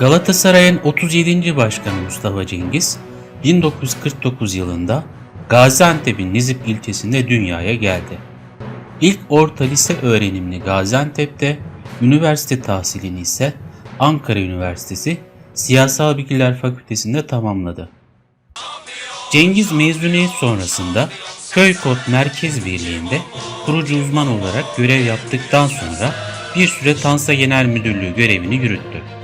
Galatasaray'ın 37. başkanı Mustafa Cengiz 1949 yılında Gaziantep'in Nizip ilçesinde dünyaya geldi. İlk orta lise öğrenimini Gaziantep'te, üniversite tahsilini ise Ankara Üniversitesi Siyasal Bilgiler Fakültesi'nde tamamladı. Cengiz mezuniyet sonrasında Köykot Merkez Birliği'nde kurucu uzman olarak görev yaptıktan sonra bir süre Tansa Genel Müdürlüğü görevini yürüttü.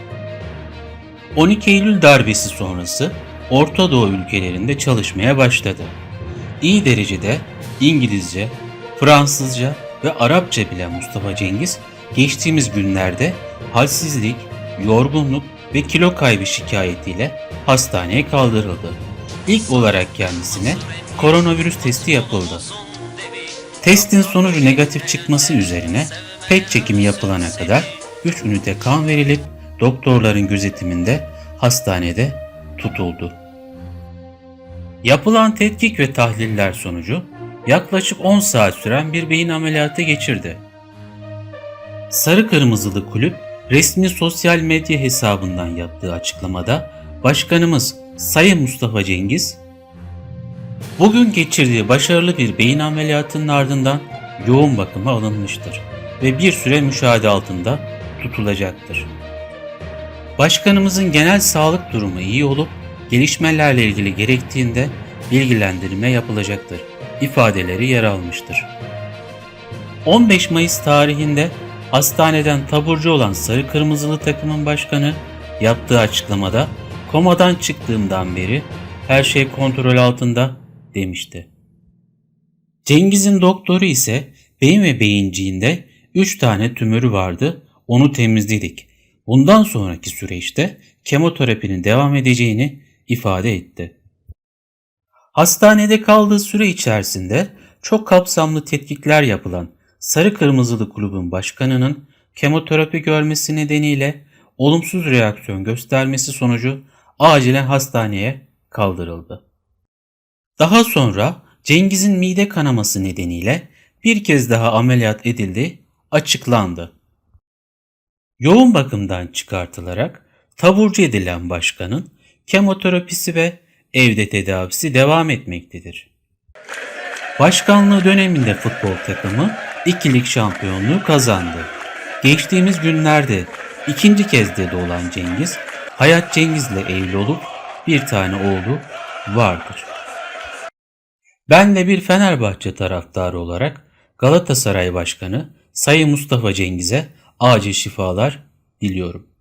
12 Eylül darbesi sonrası Orta Doğu ülkelerinde çalışmaya başladı. İyi derecede İngilizce, Fransızca ve Arapça bilen Mustafa Cengiz geçtiğimiz günlerde halsizlik, yorgunluk ve kilo kaybı şikayetiyle hastaneye kaldırıldı. İlk olarak kendisine koronavirüs testi yapıldı. Testin sonucu negatif çıkması üzerine PET çekimi yapılana kadar 3 ünite kan verilip doktorların gözetiminde hastanede tutuldu. Yapılan tetkik ve tahliller sonucu yaklaşık 10 saat süren bir beyin ameliyatı geçirdi. Sarı Kırmızılı Kulüp resmi sosyal medya hesabından yaptığı açıklamada Başkanımız Sayın Mustafa Cengiz bugün geçirdiği başarılı bir beyin ameliyatının ardından yoğun bakıma alınmıştır ve bir süre müşahede altında tutulacaktır. Başkanımızın genel sağlık durumu iyi olup gelişmelerle ilgili gerektiğinde bilgilendirme yapılacaktır ifadeleri yer almıştır. 15 Mayıs tarihinde hastaneden taburcu olan Sarı Kırmızılı takımın başkanı yaptığı açıklamada komadan çıktığımdan beri her şey kontrol altında demişti. Cengiz'in doktoru ise beyin ve beyinciğinde 3 tane tümörü vardı onu temizledik. Bundan sonraki süreçte kemoterapinin devam edeceğini ifade etti. Hastanede kaldığı süre içerisinde çok kapsamlı tetkikler yapılan Sarı Kırmızılı Kulübün başkanının kemoterapi görmesi nedeniyle olumsuz reaksiyon göstermesi sonucu acilen hastaneye kaldırıldı. Daha sonra Cengiz'in mide kanaması nedeniyle bir kez daha ameliyat edildi, açıklandı. Yoğun bakımdan çıkartılarak taburcu edilen başkanın kemoterapisi ve evde tedavisi devam etmektedir. Başkanlığı döneminde futbol takımı ikilik şampiyonluğu kazandı. Geçtiğimiz günlerde ikinci kez dede olan Cengiz, Hayat Cengiz'le evli olup bir tane oğlu vardır. Ben de bir Fenerbahçe taraftarı olarak Galatasaray Başkanı Sayın Mustafa Cengiz'e acil şifalar diliyorum.